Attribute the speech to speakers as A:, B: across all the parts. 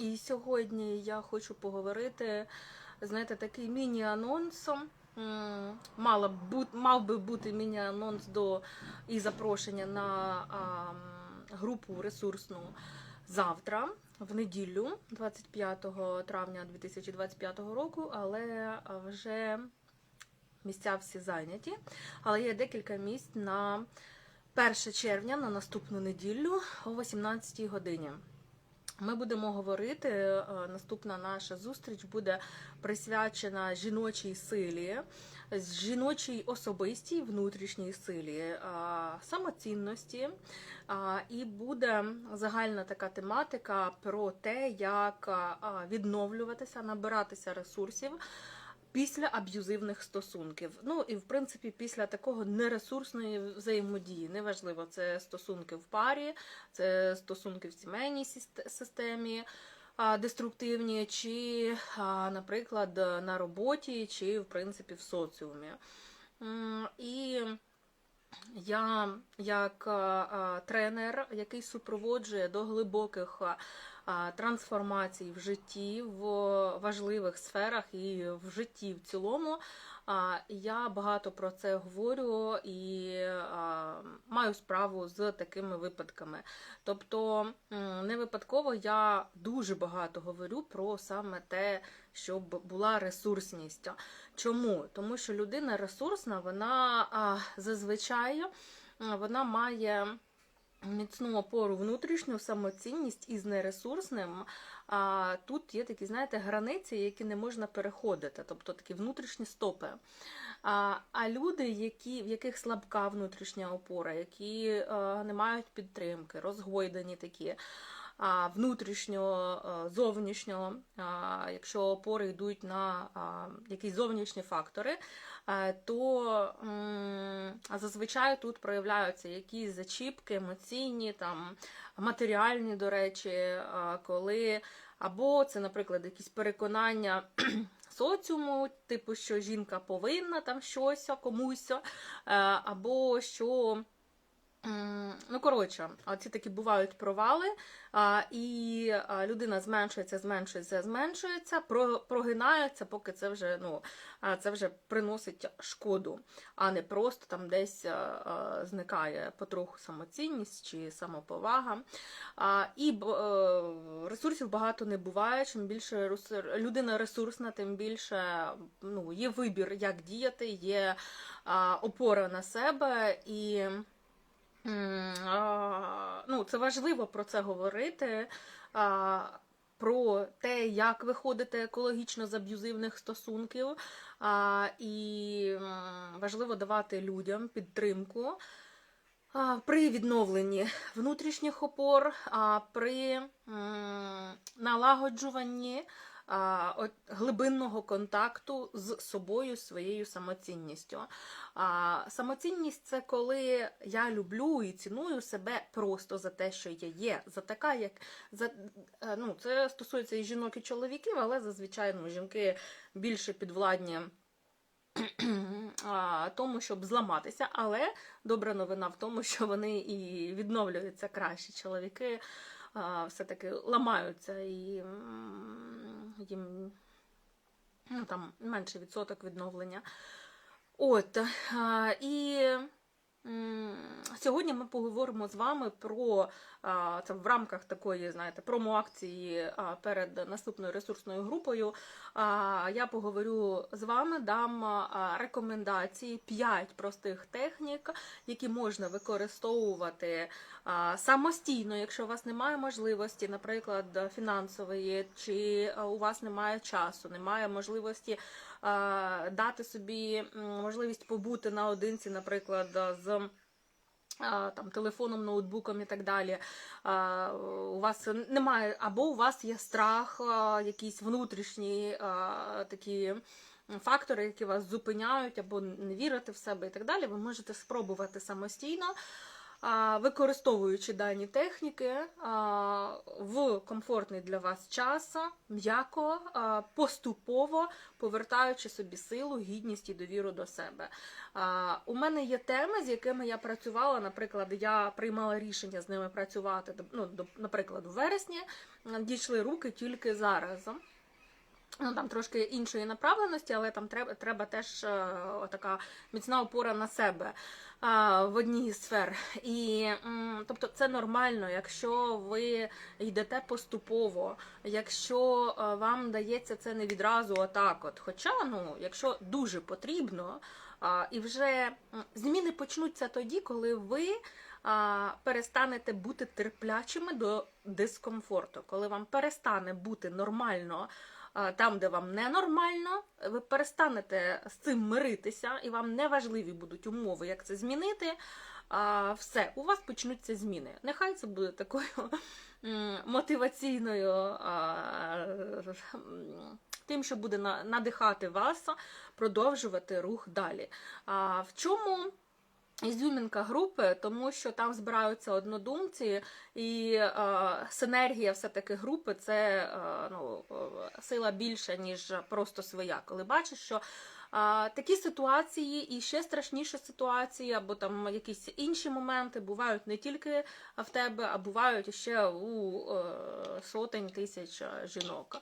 A: І сьогодні я хочу поговорити, знаєте, такий міні-анонс. М, Мала б бу- мав би бути міні-анонс до і запрошення на а, групу ресурсну завтра, в неділю, 25 травня 2025 року, але вже місця всі зайняті. Але є декілька місць на 1 червня на наступну неділю о 18 годині. Ми будемо говорити. е, Наступна наша зустріч буде присвячена жіночій силі, жіночій особистій внутрішній силі, е, самоцінності. І буде загальна така тематика про те, як відновлюватися, набиратися ресурсів. Після аб'юзивних стосунків. Ну і в принципі, після такого нересурсної взаємодії. Неважливо, це стосунки в парі, це стосунки в сімейній системі деструктивні, чи, наприклад, на роботі, чи в принципі в соціумі. І я, як тренер, який супроводжує до глибоких трансформацій в житті, в важливих сферах і в житті в цілому, я багато про це говорю і маю справу з такими випадками. Тобто, не випадково я дуже багато говорю про саме те, щоб була ресурсність. Чому? Тому що людина ресурсна, вона зазвичай вона має міцну опору внутрішню самоцінність із нересурсним. А тут є такі, знаєте, границі, які не можна переходити, тобто такі внутрішні стопи. А, а люди, які, в яких слабка внутрішня опора, які е, не мають підтримки, розгойдані такі. А внутрішньо, е, зовнішньо, а, якщо опори йдуть на а, якісь зовнішні фактори, то зазвичай тут проявляються якісь зачіпки емоційні, там матеріальні, до речі, коли або це, наприклад, якісь переконання. Соціуму, типу, що жінка повинна там щось комусь, або що Ну, коротше, ці такі бувають провали, і людина зменшується, зменшується, зменшується, про, прогинається, поки це вже, ну, це вже приносить шкоду, а не просто там десь зникає потроху самоцінність чи самоповага. І е, ресурсів багато не буває. Чим більше людина ресурсна, тим більше ну, є вибір, як діяти, є опора на себе і. Ну, це важливо про це говорити. Про те, як виходити екологічно з аб'юзивних стосунків, а, і важливо давати людям підтримку а, при відновленні внутрішніх опор, а при м, налагоджуванні а, от, глибинного контакту з собою, своєю самоцінністю. А, самоцінність це коли я люблю і ціную себе просто за те, що я є, за така, як за е, ну, це стосується і жінок, і чоловіків, але зазвичай ну, жінки більше підвладні. Тому, щоб зламатися, але добра новина в тому, що вони і відновлюються краще. Чоловіки все-таки ламаються і їм ну, там менший відсоток відновлення. От, і сьогодні ми поговоримо з вами про це в рамках такої, знаєте, промо-акції перед наступною ресурсною групою. Я поговорю з вами, дам рекомендації 5 простих технік, які можна використовувати самостійно, якщо у вас немає можливості, наприклад, фінансової, чи у вас немає часу, немає можливості дати собі можливість побути наодинці, наприклад, з. Там телефоном, ноутбуком і так далі. У вас немає, або у вас є страх, якісь внутрішні такі фактори, які вас зупиняють, або не вірите в себе і так далі. Ви можете спробувати самостійно. Використовуючи дані техніки в комфортний для вас час, м'яко, поступово повертаючи собі силу, гідність і довіру до себе. У мене є теми, з якими я працювала. Наприклад, я приймала рішення з ними працювати. Ну, наприклад, у вересні дійшли руки тільки зараз. Ну, там трошки іншої направленості, але там треба, треба теж е, така міцна опора на себе а, в одній із сфер. І м, тобто це нормально, якщо ви йдете поступово, якщо е, вам дається це не відразу отак. От. Хоча, ну, якщо дуже потрібно, а, і вже зміни почнуться тоді, коли ви перестанете бути терплячими до дискомфорту, коли вам перестане бути нормально там, де вам ненормально, ви перестанете з цим миритися, і вам не важливі будуть умови, як це змінити. Все, у вас почнуться зміни. Нехай це буде такою мотиваційною тим, що буде надихати вас продовжувати рух далі. В чому ізюмінка групи, тому що там збираються однодумці, і е, синергія все-таки групи це е, ну, е, сила більша, ніж просто своя. Коли бачиш, що е, такі ситуації і ще страшніші ситуації, або там якісь інші моменти бувають не тільки в тебе, а бувають ще у е, сотень тисяч е, жінок.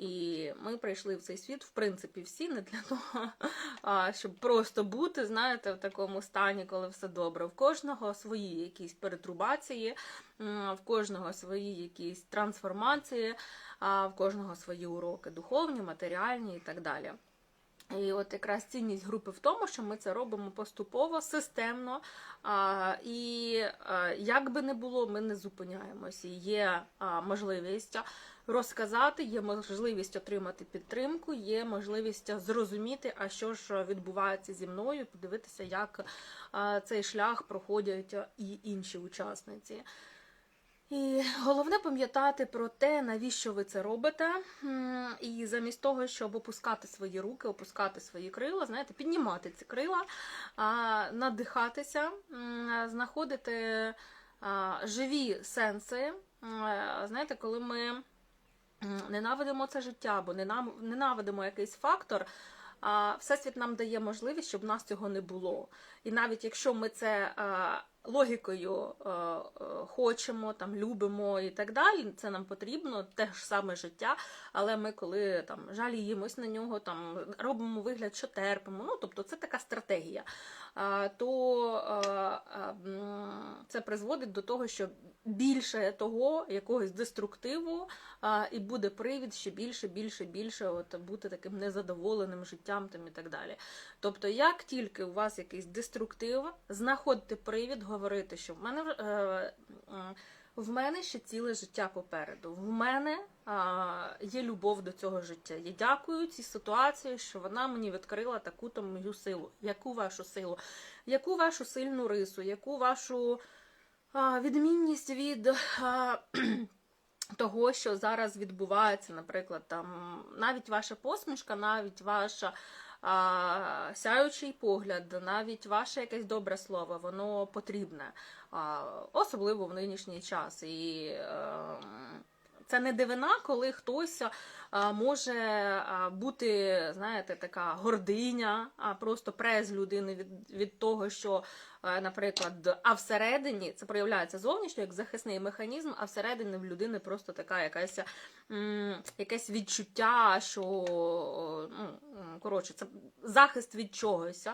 A: І ми прийшли в цей світ, в принципі, всі не для того, а, щоб просто бути, знаєте, в такому стані, коли все добре. В кожного свої якісь перетрубації, в кожного свої якісь трансформації, а в кожного свої уроки духовні, матеріальні і так далі. І от якраз цінність групи в тому, що ми це робимо поступово, системно, а, і а, як би не було, ми не зупиняємося. Є а, можливість розказати, є можливість отримати підтримку, є можливість зрозуміти, а що ж відбувається зі мною, подивитися, як а, цей шлях проходять і інші учасниці. І головне пам'ятати про те, навіщо ви це робите. І замість того, щоб опускати свої руки, опускати свої крила, знаєте, піднімати ці крила, надихатися, знаходити живі сенси. Знаєте, коли ми ненавидимо це життя ненам- ненавидимо якийсь фактор. А Всесвіт нам дає можливість, щоб в нас цього не було. І навіть якщо ми це а, логікою а, а, хочемо, там любимо і так далі, це нам потрібно, те ж саме життя. Але ми, коли там жаліємось на нього, там робимо вигляд, що терпимо. Ну тобто це така стратегія. То це призводить до того, що більше того, якогось деструктиву, і буде привід ще більше, більше, більше от, бути таким незадоволеним життям там, і так далі. Тобто, як тільки у вас якийсь деструктив, знаходити привід говорити, що в мене е, в мене ще ціле життя попереду. В мене а, є любов до цього життя. Я дякую цій ситуації, що вона мені відкрила таку-то мою силу. Яку вашу силу? Яку вашу сильну рису, яку вашу а, відмінність від. А, того, що зараз відбувається, наприклад, там навіть ваша посмішка, навіть ваша а, сяючий погляд, навіть ваше якесь добре слово, воно потрібне, а, особливо в нинішній час. І е, це не дивина, коли хтось може бути, знаєте, така гординя, а просто през людини від, від того, що, е, наприклад, а всередині це проявляється зовнішньо як захисний механізм, а всередині в людини просто така якась якесь відчуття, що ну, коротше, це захист від чогось.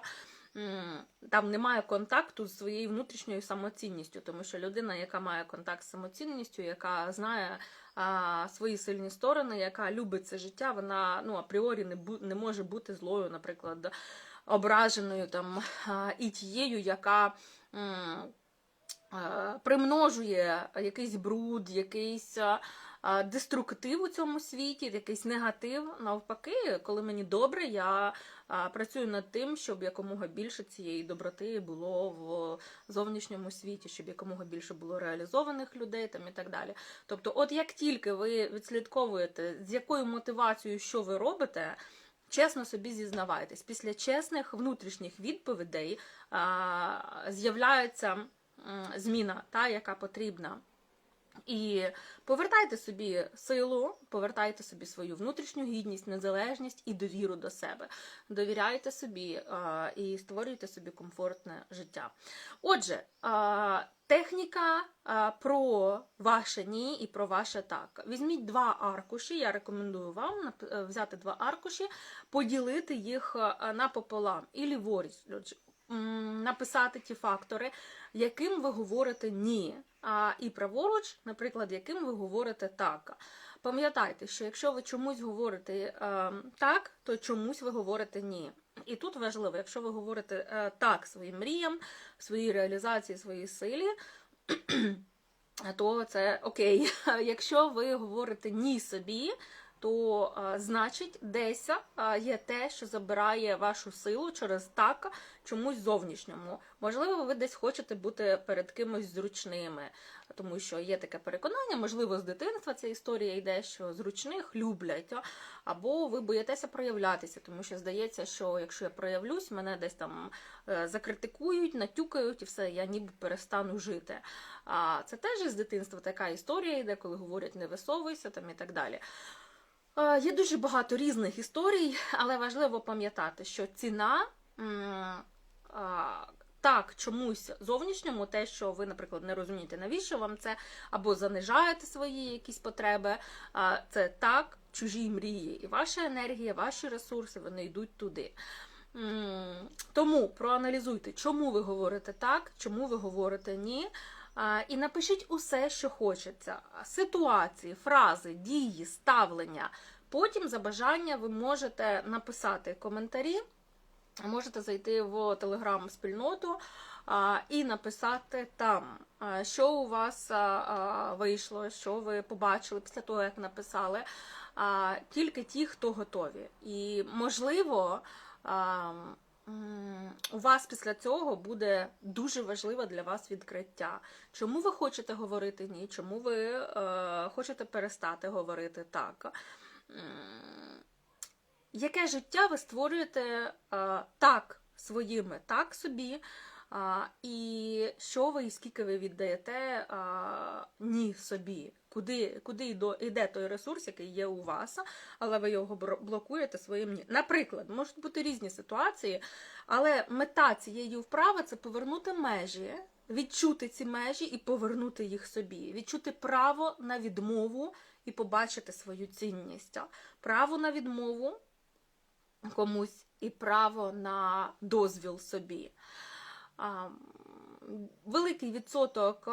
A: Там немає контакту з своєю внутрішньою самоцінністю, тому що людина, яка має контакт з самоцінністю, яка знає а, свої сильні сторони, яка любить це життя, вона ну, апріорі не, бу, не може бути злою, наприклад, ображеною там, а, і тією, яка. м, Примножує якийсь бруд, якийсь деструктив у цьому світі, якийсь негатив. Навпаки, коли мені добре, я працюю над тим, щоб якомога більше цієї доброти було в зовнішньому світі, щоб якомога більше було реалізованих людей там і так далі. Тобто, от як тільки ви відслідковуєте, з якою мотивацією, що ви робите. Чесно собі зізнавайтесь, після чесних внутрішніх відповідей з'являється зміна, та, яка потрібна. І повертайте собі силу, повертайте собі свою внутрішню гідність, незалежність і довіру до себе. Довіряйте собі а, і створюйте собі комфортне життя. Отже, а, техніка а, про ваше ні і про ваше так. Візьміть два аркуші. Я рекомендую вам е, взяти два аркуші, поділити їх а, напополам і ліворуч. Написати ті фактори, яким ви говорите ні, а і праворуч, наприклад, яким ви говорите так. Пам'ятайте, що якщо ви чомусь говорите е, так, то чомусь ви говорите ні. І тут важливо, якщо ви говорите е, так своїм мріям, своїй реалізації, своїй силі, то це окей. Якщо ви говорите ні собі, то е, значить десь е, є те, що забирає вашу силу через так чомусь зовнішньому. Можливо, ви десь хочете бути перед кимось зручними, тому що є таке переконання, можливо, з дитинства ця історія йде, що зручних люблять, або ви боїтеся проявлятися, тому що здається, що якщо я проявлюсь, мене десь там е, закритикують, натюкають і все, я ніби перестану жити. А це теж із дитинства така історія йде, коли говорять не висовуйся там і так далі. Є дуже багато різних історій, але важливо пам'ятати, що ціна так чомусь зовнішньому, те, що ви, наприклад, не розумієте, навіщо вам це, або занижаєте свої якісь потреби, це так, чужі мрії, і ваша енергія, ваші ресурси, вони йдуть туди. Тому проаналізуйте, чому ви говорите так, чому ви говорите ні. І напишіть усе, що хочеться: ситуації, фрази, дії, ставлення. Потім за бажання ви можете написати коментарі, можете зайти в телеграм-спільноту і написати там, що у вас вийшло, що ви побачили після того, як написали. Тільки ті, хто готові. І можливо. У вас після цього буде дуже важливе для вас відкриття. Чому ви хочете говорити ні? Чому ви е, хочете перестати говорити так? Яке життя ви створюєте е, так своїми, так собі? І що ви і скільки ви віддаєте ні собі? Куди, куди йде той ресурс, який є у вас, але ви його блокуєте своїм ні. Наприклад, можуть бути різні ситуації, але мета цієї вправи це повернути межі, відчути ці межі і повернути їх собі, відчути право на відмову і побачити свою цінність. Право на відмову комусь і право на дозвіл собі. Великий відсоток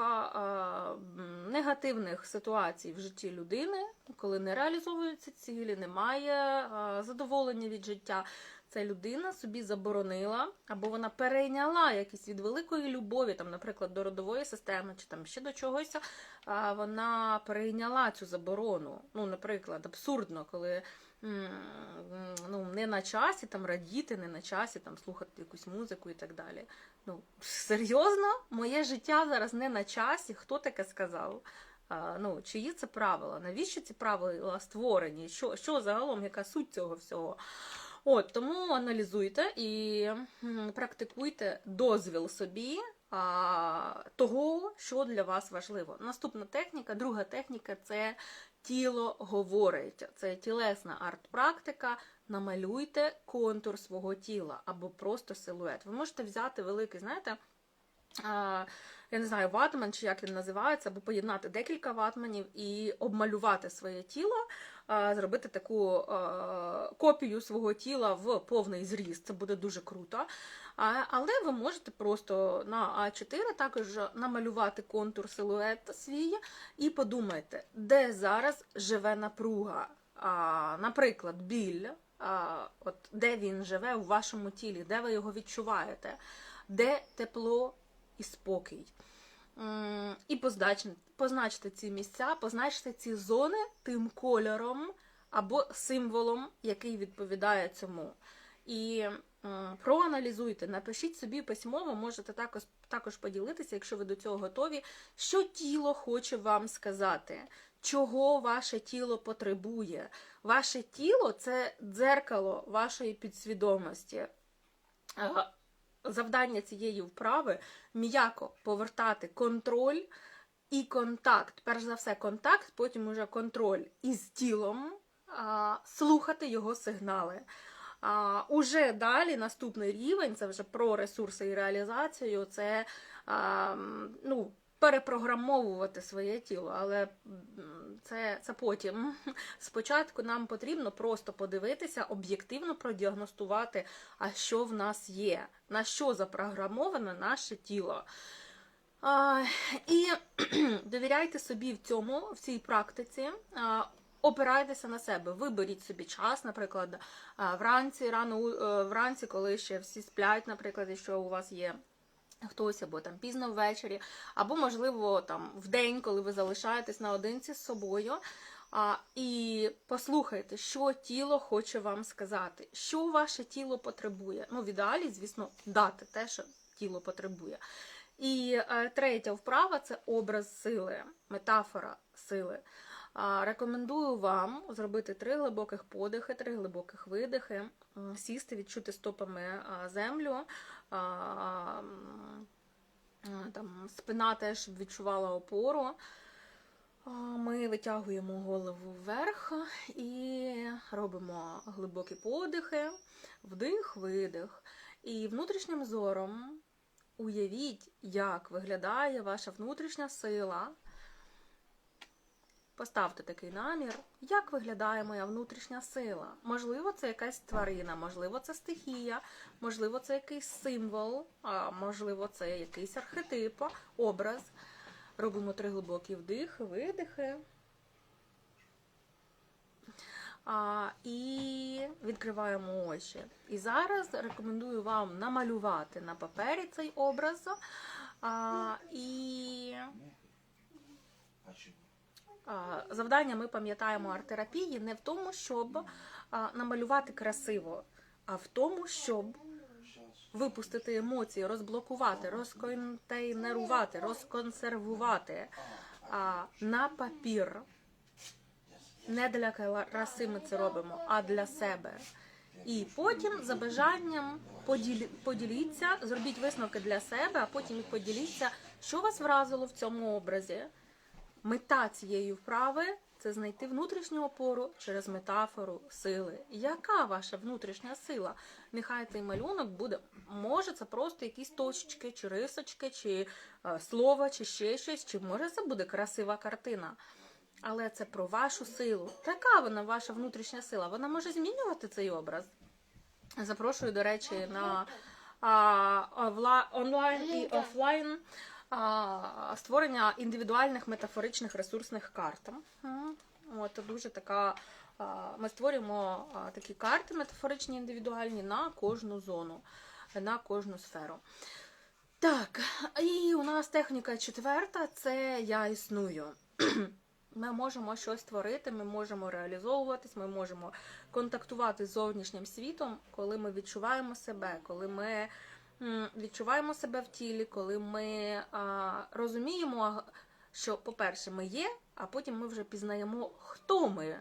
A: негативних ситуацій в житті людини, коли не реалізовуються цілі, немає задоволення від життя. Це людина собі заборонила, або вона перейняла якісь від великої любові, там, наприклад, до родової системи, чи там ще до чогось. Вона перейняла цю заборону. Ну, наприклад, абсурдно, коли ну, не на часі там радіти, не на часі там слухати якусь музику і так далі. Ну, серйозно, моє життя зараз не на часі. Хто таке сказав? Ну, чиї це правила? Навіщо ці правила створені? Що, що загалом, яка суть цього всього? От, тому аналізуйте і практикуйте дозвіл собі а, того, що для вас важливо. Наступна техніка, друга техніка це тіло говорить. Це тілесна арт-практика. Намалюйте контур свого тіла або просто силует. Ви можете взяти великий, знаєте, я не знаю, ватман чи як він називається, або поєднати декілька ватманів і обмалювати своє тіло, зробити таку копію свого тіла в повний зріст. Це буде дуже круто. Але ви можете просто на А4 також намалювати контур силует свій і подумайте, де зараз живе напруга. Наприклад, біль, от де він живе у вашому тілі, де ви його відчуваєте, де тепло і спокій. І позначте, ці місця, позначте ці зони тим кольором або символом, який відповідає цьому. І проаналізуйте, напишіть собі письмово, можете також, також поділитися, якщо ви до цього готові, що тіло хоче вам сказати, чого ваше тіло потребує. Ваше тіло це дзеркало вашої підсвідомості. Завдання цієї вправи м'яко повертати контроль і контакт. Перш за все, контакт, потім уже контроль із тілом, а, слухати його сигнали. А, уже далі наступний рівень це вже про ресурси і реалізацію. Це а, ну, перепрограмовувати своє тіло, але це, це потім. Спочатку нам потрібно просто подивитися, об'єктивно продіагностувати, а що в нас є, на що запрограмоване наше тіло. А, і довіряйте собі в цьому, в цій практиці. А, Опирайтеся на себе, виберіть собі час, наприклад, вранці, рано е, вранці, коли ще всі сплять, наприклад, якщо у вас є хтось, або там пізно ввечері, або, можливо, там в день, коли ви залишаєтесь наодинці з собою. А, і послухайте, що тіло хоче вам сказати, що ваше тіло потребує. Ну, в ідеалі, звісно, дати те, що тіло потребує. І е, третя вправа це образ сили, метафора сили. А, Рекомендую вам зробити три глибоких подихи, три глибоких видихи, сісти, відчути стопами землю. Там, спина теж відчувала опору. Ми витягуємо голову вверх і робимо глибокі подихи, вдих, видих. І внутрішнім зором уявіть, як виглядає ваша внутрішня сила. Поставте такий намір, як виглядає моя внутрішня сила. Можливо, це якась тварина, можливо, це стихія, можливо, це якийсь символ, а можливо, це якийсь архетип, образ. Робимо три глибокі вдихи, видихи. А, і відкриваємо очі. І зараз рекомендую вам намалювати на папері цей образ. А, і завдання ми пам'ятаємо арт-терапії не в тому, щоб намалювати красиво, а в тому, щоб випустити емоції, розблокувати, розконтейнерувати, розконсервувати на папір. Не для краси ми це робимо, а для себе. І потім за бажанням поділі, поділіться, зробіть висновки для себе, а потім поділіться, що вас вразило в цьому образі. Мета цієї вправи це знайти внутрішню опору через метафору сили. Яка ваша внутрішня сила? Нехай цей малюнок буде, може це просто якісь точечки, чи рисочки, чи е, слово, чи ще щось, чи може це буде красива картина. Але це про вашу силу. Така вона, ваша внутрішня сила. Вона може змінювати цей образ. Запрошую, до речі, на а, онлайн і офлайн створення індивідуальних метафоричних ресурсних карт. От дуже така. Ми створюємо такі карти метафоричні індивідуальні на кожну зону, на кожну сферу. Так, і у нас техніка четверта це я існую. Ми можемо щось творити, ми можемо реалізовуватись, ми можемо контактувати з зовнішнім світом, коли ми відчуваємо себе, коли ми відчуваємо себе в тілі, коли ми розуміємо, що, по-перше, ми є, а потім ми вже пізнаємо, хто ми,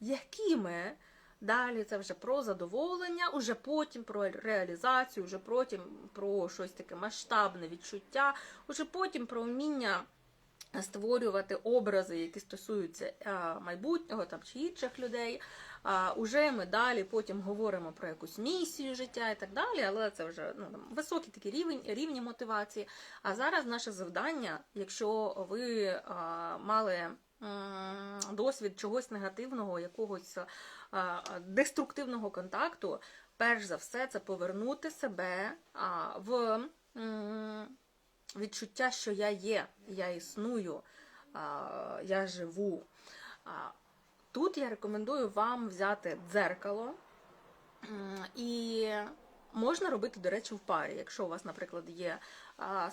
A: які ми. Далі це вже про задоволення, уже потім про реалізацію, вже потім про щось таке масштабне відчуття, уже потім про вміння створювати образи, які стосуються майбутнього там чи інших людей. А, уже ми далі потім говоримо про якусь місію життя і так далі, але це вже ну, там, високий такий рівень, рівні мотивації. А зараз наше завдання, якщо ви а, мали досвід чогось негативного, якогось деструктивного контакту, перш за все, це повернути себе в. відчуття, що я є, я існую, я живу. Тут я рекомендую вам взяти дзеркало і можна робити, до речі, в парі. Якщо у вас, наприклад, є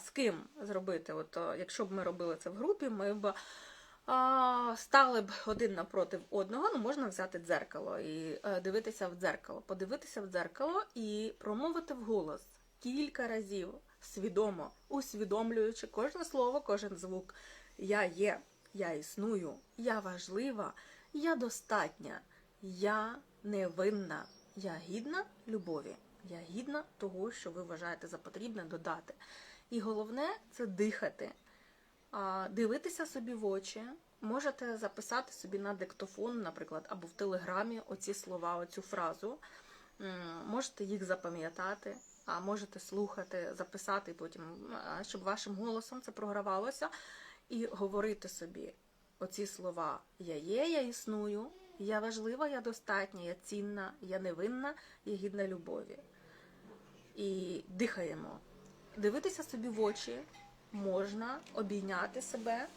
A: з ким зробити, от якщо б ми робили це в групі, ми б стали б один напроти одного, ну можна взяти дзеркало і е, дивитися в дзеркало, подивитися в дзеркало і промовити вголос кілька разів свідомо, усвідомлюючи кожне слово, кожен звук. Я є, я існую, я важлива, я достатня, я невинна, я гідна любові, Я гідна того, що ви вважаєте за потрібне додати. І головне це дихати, дивитися собі в очі. Можете записати собі на диктофон, наприклад, або в телеграмі оці слова, оцю фразу. Можете їх запам'ятати, а можете слухати, записати потім, щоб вашим голосом це програвалося, і говорити собі оці слова: Я є, я існую, я важлива, я достатня, я цінна, я невинна, я гідна любові. І дихаємо. Дивитися собі в очі можна, обійняти себе.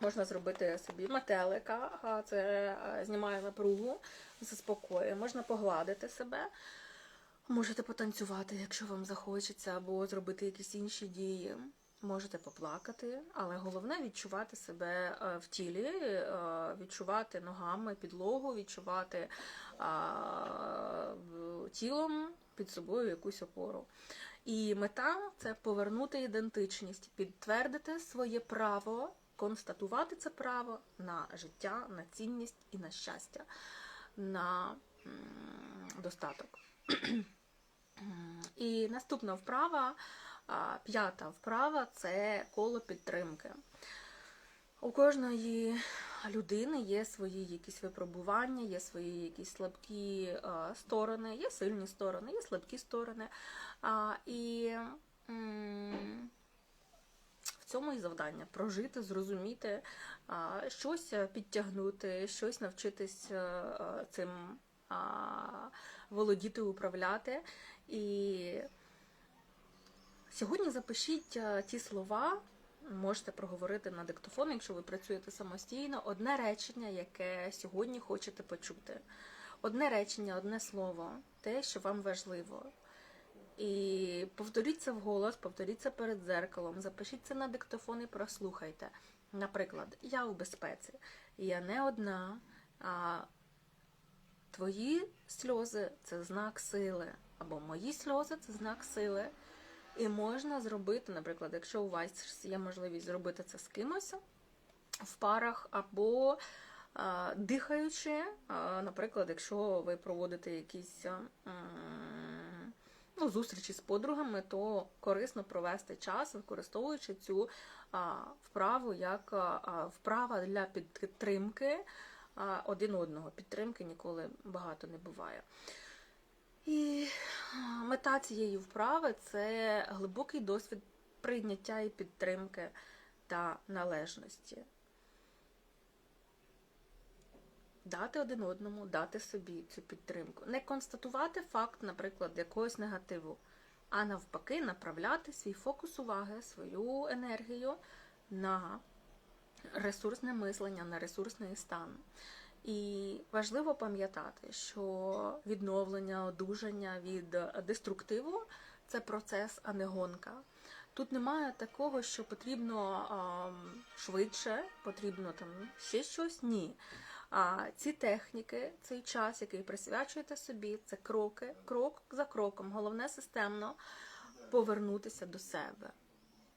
A: Можна зробити собі метелика, це е, знімає напругу, заспокоює. Можна погладити себе, можете потанцювати, якщо вам захочеться, або зробити якісь інші дії. Можете поплакати, але головне відчувати себе е, в тілі, е, відчувати ногами підлогу, відчувати тілом під собою якусь опору. І мета це повернути ідентичність, підтвердити своє право, констатувати це право на життя, на цінність і на щастя, на достаток. І наступна вправа, а, п'ята вправа це коло підтримки. У кожної людини є свої якісь випробування, є свої якісь слабкі сторони, є сильні сторони, є слабкі сторони. А, і в цьому і завдання прожити, зрозуміти, щось підтягнути, щось навчитись е, цим володіти, управляти. І сьогодні запишіть е, ті слова. Можете проговорити на диктофон, якщо ви працюєте самостійно, одне речення, яке сьогодні хочете почути. Одне речення, одне слово, те, що вам важливо. І повторіть це вголос, повторіть це перед дзеркалом, запишіть це на диктофон і прослухайте. Наприклад, я у безпеці, я не одна, а твої сльози це знак сили, або мої сльози це знак сили. І можна зробити, наприклад, якщо у вас є можливість зробити це з кимось в парах, або дихаючи, наприклад, якщо ви проводите якісь ну, зустрічі з подругами, то корисно провести час, використовуючи цю вправу як вправа для підтримки один одного. Підтримки ніколи багато не буває. І мета цієї вправи це глибокий досвід прийняття і підтримки та належності. Дати один одному, дати собі цю підтримку. Не констатувати факт, наприклад, якогось негативу, а навпаки, направляти свій фокус уваги, свою енергію на ресурсне мислення, на ресурсний стан. І важливо пам'ятати, що відновлення, одужання від деструктиву це процес, а не гонка. Тут немає такого, що потрібно а, швидше, потрібно там ще щось. Ні. А ці техніки, цей час, який присвячуєте собі, це кроки, крок за кроком. Головне системно повернутися до себе,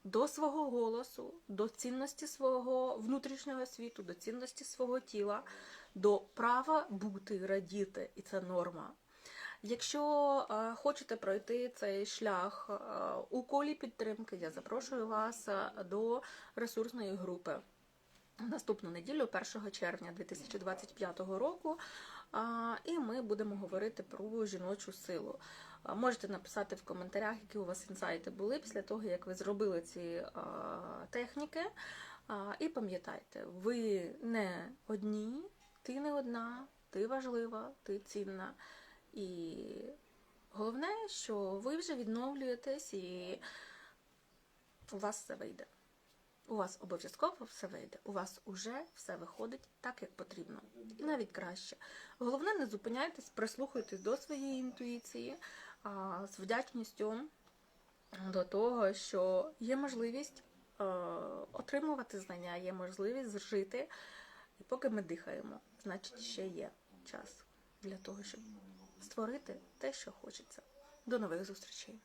A: до свого голосу, до цінності свого внутрішнього світу, до цінності свого тіла, до права бути, радіти, і це норма. Якщо е, хочете пройти цей шлях е, у колі підтримки, я запрошую вас е, до ресурсної групи. Наступну неділю, 1 червня 2025 року, і ми будемо говорити про жіночу силу. Можете написати в коментарях, які у вас інсайти були після того, як ви зробили ці техніки. І пам'ятайте, ви не одні, ти не одна, ти важлива, ти цінна. І головне, що ви вже відновлюєтесь і у вас все вийде. У вас обов'язково все вийде. У вас уже все виходить так, як потрібно. І навіть краще. Головне, не зупиняйтесь, прислухайтесь до своєї інтуїції а, з вдячністю до того, що є можливість е, отримувати знання, є можливість жити. Поки ми дихаємо, значить ще є час для того, щоб створити те, що хочеться. До нових зустрічей!